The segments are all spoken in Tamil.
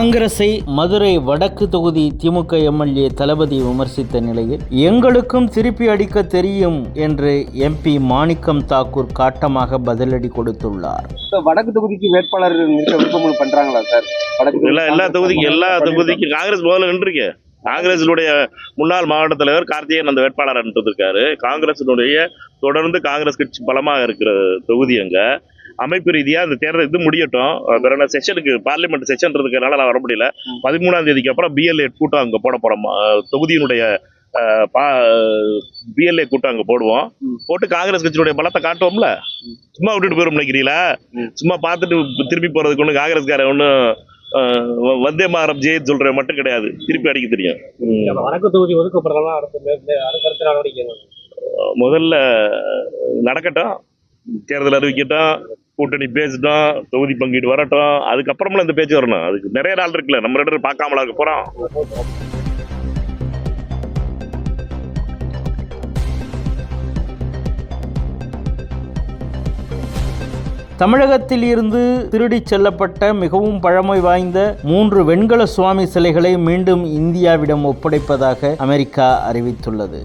காங்கிரஸை மதுரை வடக்கு தொகுதி திமுக எம்எல்ஏ தளபதி விமர்சித்த நிலையில் எங்களுக்கும் திருப்பி அடிக்க தெரியும் என்று எம்பி மாணிக்கம் தாக்கூர் காட்டமாக பதிலடி கொடுத்துள்ளார். இப்ப வடக்கு தொகுதிக்கு வேட்பாளர் விருப்பமனு பண்றாங்களா சார்? எல்லா எல்லா தொகுதிக்கும் எல்லா தொகுதிக்கும் காங்கிரஸ் முதல்ல நின்றுருக்கு. காங்கிரசினுடைய முன்னாள் மாவட்ட தலைவர் கார்த்திகேயன் அந்த வேட்பாளர் இருக்காரு காங்கிரசினுடைய தொடர்ந்து காங்கிரஸ் கட்சி பலமாக இருக்கிற தொகுதி அங்க. அமைப்பு ரீதியா இந்த தேர்தல் இது முடியட்டும். வேற செஷனுக்கு பார்லிமெண்ட் செஷன் இருக்கிறதுனால நான் வர முடியல. பதிமூணாம் தேதிக்கு அப்புறம் பிஎல்ஏ கூட்டம் அங்க போட போறோம். அஹ், தொகுதியினுடைய பிஎல்ஏ கூட்டம் அங்க போடுவோம். போட்டு காங்கிரஸ் கட்சியினுடைய பலத்தை காட்டுவோம்ல. சும்மா விட்டுட்டு போயிரும் நினைக்கிறீங்களா. சும்மா பார்த்துட்டு திருப்பி போறதுக்கு ஒண்ணு காங்கிரஸ்காரன் ஒன்றும் வந்தே மாதரம் ஜெயித் சொல்ற மட்டும் கிடையாது. திருப்பி அடிக்க தெரியும். வடக்கு தொகுதி ஒதுக்கப்படுறதெல்லாம்? முதல்ல நடக்கட்டும். தேர்தல் அறிவிக்கட்டும் கூட்டணி பேசட்டும் தொகுதி பங்கீடு வரட்டும். அதுக்கப்புறமெல்லாம் இந்த பேச்சு வரணும். அதுக்கு நிறைய நாள் இருக்குல்ல. நம்ம ரெண்டு பேரும் பார்க்காமலா இருக்க போறோம். தமிழகத்தில் இருந்து திருடிச் செல்லப்பட்ட மிகவும் பழமை வாய்ந்த மூன்று வெண்கல சுவாமி சிலைகளை மீண்டும் இந்தியாவிடம் ஒப்படைப்பதாக அமெரிக்கா அறிவித்துள்ளது.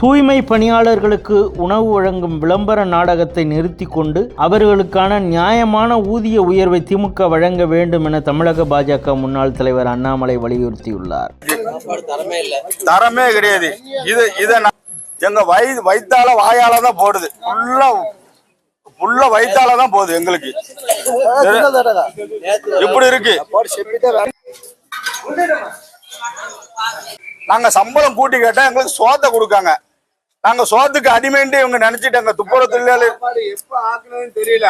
தூய்மை பணியாளர்களுக்கு உணவு வழங்கும் விளம்பர நாடகத்தை நிறுத்தி கொண்டு அவர்களுக்கான நியாயமான ஊதிய உயர்வை திமுக வழங்க வேண்டும் என தமிழக பாஜக முன்னாள் தலைவர் அண்ணாமலை வலியுறுத்தியுள்ளார். தரமே கிடையாது. இது இதை நான் எங்க வயது வைத்தால வாயால தான் போடுது. ஃபுல்லா ஃபுல்லா வைத்தால தான் போகுது எங்களுக்கு. இப்படி இருக்கு. நாங்க சம்பளம் கூட்டி கேட்டா எங்களுக்கு சோத்தை கொடுக்காங்க. நாங்க சோத்துக்கு அடிமைன்ட்டு இவங்க நினைச்சிட்டு எங்க துப்புர தொழிலாளி எப்ப ஆக்குனதுன்னு தெரியல.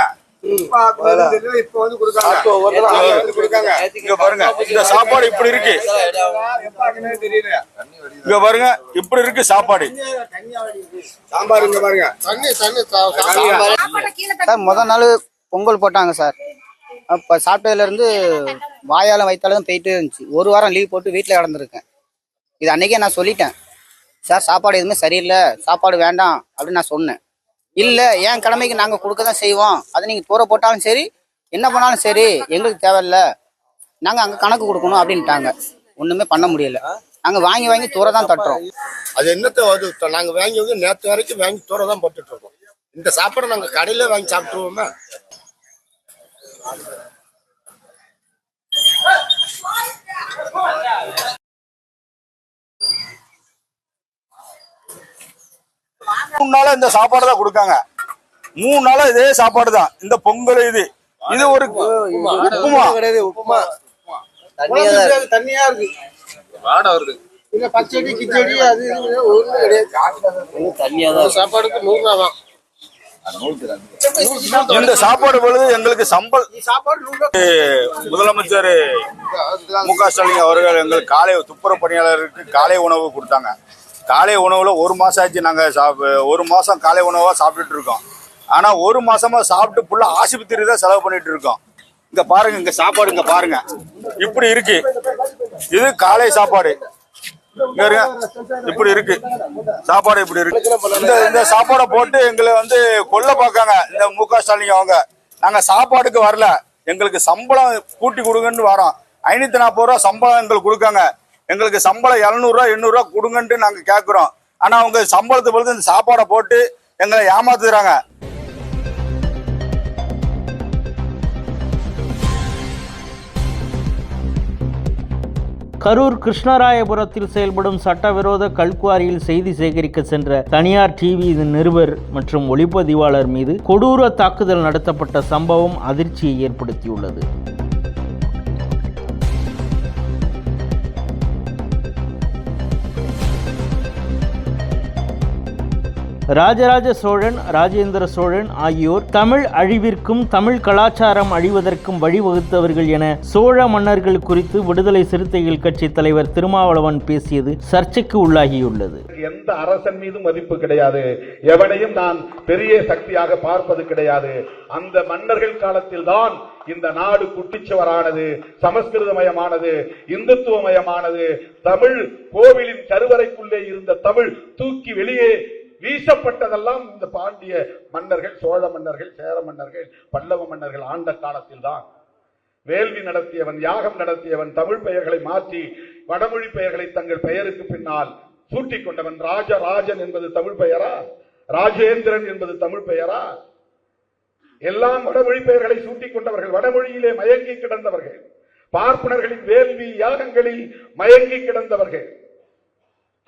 பாருங்க இந்த சாப்பாடு இப்படி இருக்கு. எப்ப ஆக்குனதுன்னு தெரியல. இங்க பாருங்க இப்படி இருக்கு சாப்பாடு. சாம்பார் இங்க பாருங்க. தண்ணி தண்ணி சார் முத நாள் பொங்கல் போட்டாங்க சார். அப்போ சாப்பிட்டதுலேருந்து வாயாலும் வயிற்றாலும் போயிட்டு இருந்துச்சு. ஒரு வாரம் லீவ் போட்டு வீட்டில் கிடந்திருக்கேன். இது அன்னைக்கே நான் சொல்லிட்டேன். சார் சாப்பாடு எதுவுமே சரியில்லை. சாப்பாடு வேண்டாம் அப்படின்னு நான் சொன்னேன். இல்லை என் கடமைக்கு நாங்கள் கொடுக்க தான் செய்வோம். அது நீங்கள் தூர போட்டாலும் சரி என்ன பண்ணாலும் சரி எங்களுக்கு தேவையில்ல. நாங்கள் அங்கே கணக்கு கொடுக்கணும் அப்படின்ட்டாங்க. ஒன்றுமே பண்ண முடியல. நாங்கள் வாங்கி வாங்கி தூர தான் தட்டுறோம். அது என்னத்த அது நாங்கள் வாங்கி வந்து வரைக்கும் வாங்கி தூர தான் போட்டுட்டு இருக்கோம். இந்த சாப்பாடு நாங்கள் கடையில வாங்கி சாப்பிட்டுருவோமா? மூணு நாளா இந்த சாப்பாடு தான் கொடுக்காங்க. மூணு நாளா இதே சாப்பாடு தான். இந்த பொங்கல் இது. இது ஒரு உப்புமா. கிடையாது உப்புமா. தண்ணியா இருக்கு. வாடை வருது. இல்ல பச்சடி கிச்சடி அது இது ஒண்ணும் கிடையாது. தண்ணியா தான் சாப்பாடுக்கு நூறு ரூபா தான். இந்த சாப்பாடு பொழுது எங்களுக்கு சம்பள் சாப்பாடு நூறு ரூபா முதலமைச்சர் மு க ஸ்டாலின் அவர்கள் எங்களுக்கு காலை துப்புரவு பணியாளருக்கு காலை உணவு கொடுத்தாங்க. காலை உணவில் ஒரு மாதம் ஆச்சு நாங்கள் சாப்- ஒரு மாதம் காலை உணவாக சாப்பிட்டுட்டு இருக்கோம். ஆனால் ஒரு மாதமாக சாப்பிட்டு ஃபுல்லாக ஆஸ்பத்திரி தான் செலவு பண்ணிட்டு இருக்கோம். இங்கே பாருங்க இங்கே சாப்பாடு இங்கே பாருங்க. இப்படி இருக்கு. இது காலை சாப்பாடு. இங்க இருங்க. இப்படி இருக்கு. சாப்பாடு இப்படி இருக்கு. இந்த இந்த சாப்பாடை போட்டு எங்களை வந்து கொல்ல பார்க்காங்க. இந்த மு க ஸ்டாலின் அவங்க. நாங்கள் சாப்பாடுக்கு வரல. எங்களுக்கு சம்பளம் கூட்டி கொடுங்கன்னு வரோம். ஐநூத்தி நாற்பது ரூபா சம்பளம் எங்களுக்கு கொடுக்காங்க. எங்களுக்கு சம்பளம் எழுநூறுவா எண்ணூறுவா கொடுங்கன்ட்டு நாங்க கேட்குறோம் ஆனா அவங்க சம்பளத்தை பொழுது இந்த சாப்பாடை போட்டு எங்களை ஏமாத்துறாங்க. கரூர் கிருஷ்ணராயபுரத்தில் செயல்படும் சட்டவிரோத கல்குவாரியில் செய்தி சேகரிக்க சென்ற தனியார் டிவி நிருபர் மற்றும் ஒளிப்பதிவாளர் மீது கொடூர தாக்குதல் நடத்தப்பட்ட சம்பவம் அதிர்ச்சியை ஏற்படுத்தியுள்ளது. ராஜராஜ சோழன் ராஜேந்திர சோழன் ஆகியோர் தமிழ் அழிவிற்கும் தமிழ் கலாச்சாரம் அழிவதற்கும் வழிவகுத்தவர்கள் என சோழ மன்னர்கள் குறித்து விடுதலை சிறுத்தைகள் கட்சி தலைவர் திருமாவளவன் பேசியது சர்ச்சைக்கு உள்ளாகியுள்ளது. எந்த அரசன் மீதும் மதிப்பு கிடையாது. எவனையும் நான் பெரிய சக்தியாக பார்ப்பது கிடையாது. அந்த மன்னர்கள் காலத்தில் தான் இந்த நாடு குட்டிச்சுவரானது சமஸ்கிருதமயமானது இந்துத்துவமயமானது. தமிழ் கோவிலின் கருவறைக்குள்ளே இருந்த தமிழ் தூக்கி வெளியே வீசப்பட்டதெல்லாம் இந்த பாண்டிய மன்னர்கள் சோழ மன்னர்கள் சேர மன்னர்கள் பல்லவ மன்னர்கள் ஆண்ட காலத்தில் தான் வேள்வி நடத்தியவன் யாகம் நடத்தியவன் தமிழ் பெயர்களை மாற்றி வடமொழி பெயர்களை தங்கள் பெயருக்கு பின்னால் சூட்டிக் கொண்டவன். ராஜராஜன் என்பது தமிழ் பெயரா? ராஜேந்திரன் என்பது தமிழ் பெயரா? எல்லாம் வடமொழி பெயர்களை சூட்டிக் கொண்டவர்கள் வடமொழியிலே மயங்கி கிடந்தவர்கள். பார்ப்பனர்களின் வேள்வி யாகங்களில் மயங்கி கிடந்தவர்கள்.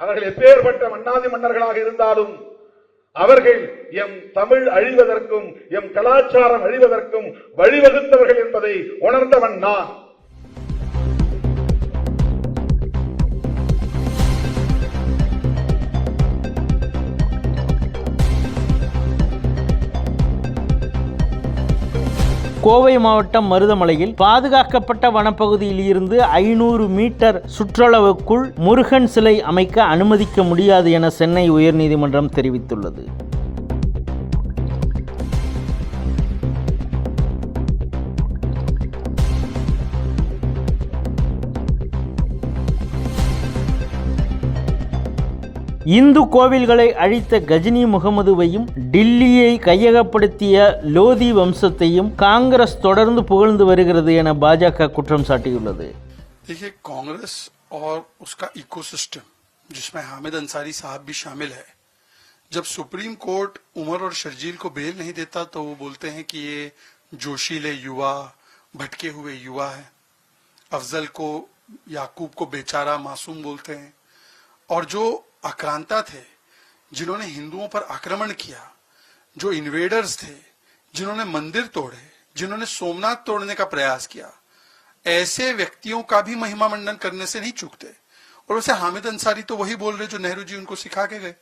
அவர்கள் எப்பேற்பட்ட மன்னாதி மன்னர்களாக இருந்தாலும் அவர்கள் எம் தமிழ் அழிவதற்கும் எம் கலாச்சாரம் அழிவதற்கும் வழிவகுத்தவர்கள் என்பதை உணர்ந்தவன் நான். கோவை மாவட்டம் மருதமலையில் பாதுகாக்கப்பட்ட வனப்பகுதியில் இருந்து ஐநூறு மீட்டர் சுற்றளவுக்குள் முருகன் சிலை அமைக்க அனுமதிக்க முடியாது என சென்னை உயர்நீதிமன்றம் தெரிவித்துள்ளது. இந்து கோவில்களை அழித்த கஜினி முகமதுவையும் டில்லியை கையகப்படுத்திய லோதி வம்சத்தையும் காங்கிரஸ் தொடர்ந்து புகழ்ந்து வருகிறது என பாஜக குற்றம் சாட்டியுள்ளது देखिए कांग्रेस और उसका इकोसिस्टम जिसमें हामिद अंसारी साहब भी शामिल है जब सुप्रीम कोर्ट उमर और शर्जील को बेल नहीं देता तो वो बोलते हैं कि ये जोशीले युवा भटके हुए युवा है अफजल को याकूब को बेचारा मासूम बोलते हैं और जो आक्रांता थे, जिन्होंने हिंदुओं पर आक्रमण किया, जो इन्वेडर्स थे, जिन्होंने मंदिर तोड़े, जिन्होंने सोमनाथ तोड़ने का प्रयास किया। ऐसे व्यक्तियों का भी महिमा मंडन करने से नहीं चूकते। और वैसे हामिद अंसारी तो वही बोल रहे जो नेहरू जी उनको सिखा के गए।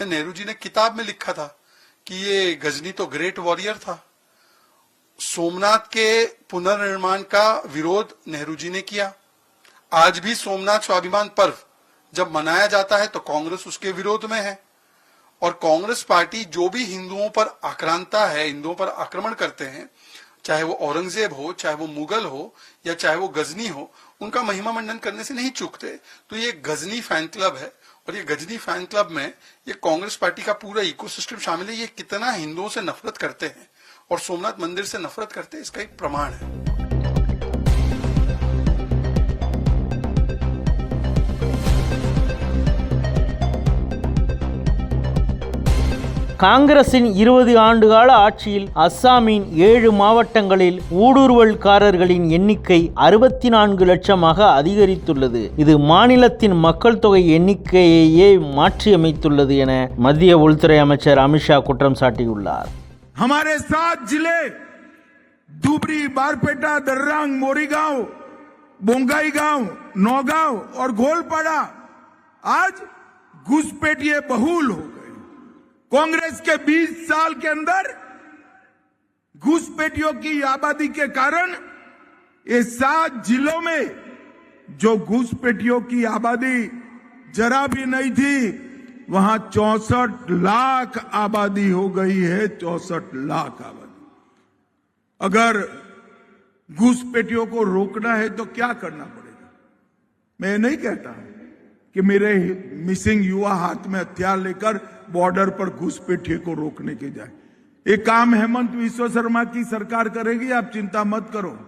नेहरू जी ने किताब में लिखा था कि ये गजनी तो ग्रेट वॉरियर था। सोमनाथ के पुनर्निर्माण का विरोध नेहरू जी ने किया। आज भी सोमनाथ स्वाभिमान पर्व जब मनाया जाता है तो कांग्रेस उसके विरोध में है। और कांग्रेस पार्टी जो भी हिंदुओं पर आक्रांता है, हिंदुओं पर आक्रमण करते हैं, चाहे वो औरंगज़ेब हो, चाहे वो मुगल हो, या चाहे वो गजनी हो, उनका महिमा मंडन करने से नहीं चूकते। तो ये गजनी फ़ैन क्लब है और ये गजनी फ़ैन क्लब में ये कांग्रेस पार्टी का पूरा इकोसिस्टम शामिल है। ये कितना हिंदुओं से नफरत करते हैं और सोमनाथ मंदिर से नफरत करते हैं, इसका एक प्रमाण है। காங்கிரசின் இருபது ஆண்டுகால ஆட்சியில் அஸ்ஸாமின் ஏழு மாவட்டங்களில் ஊடுருவல்காரர்களின் எண்ணிக்கை அறுபத்தி நான்கு லட்சமாக அதிகரித்துள்ளது இது மாநிலத்தின் மக்கள் தொகை எண்ணிக்கையையே மாற்றியமைத்துள்ளது என மத்திய உள்துறை அமைச்சர் அமித்ஷா குற்றம் சாட்டியுள்ளார் हमारे सात जिले धुबरी बारपेटा दर्रांग मोरीगांव बोंगाई गांव नौगांव और गोलपाड़ा आज घुसपैठिए बहुल हो गए कांग्रेस के 20 साल के अंदर घुसपैठियों की आबादी के कारण ये सात जिलों में जो घुसपैठियों की आबादी जरा भी नहीं थी, वहाँ चौसठ लाख आबादी हो गई है, चौसठ लाख आबादी। अगर घुसपैठियों को रोकना है तो क्या करना पड़ेगा? मैं नहीं कहता कि मेरे मिसिंग युवा हाथ में हथियार लेकर बॉर्डर पर घुसपैठिए को रोकने के जाए। ये काम हेमंत विश्व शर्मा की सरकार करेगी, आप चिंता मत करो।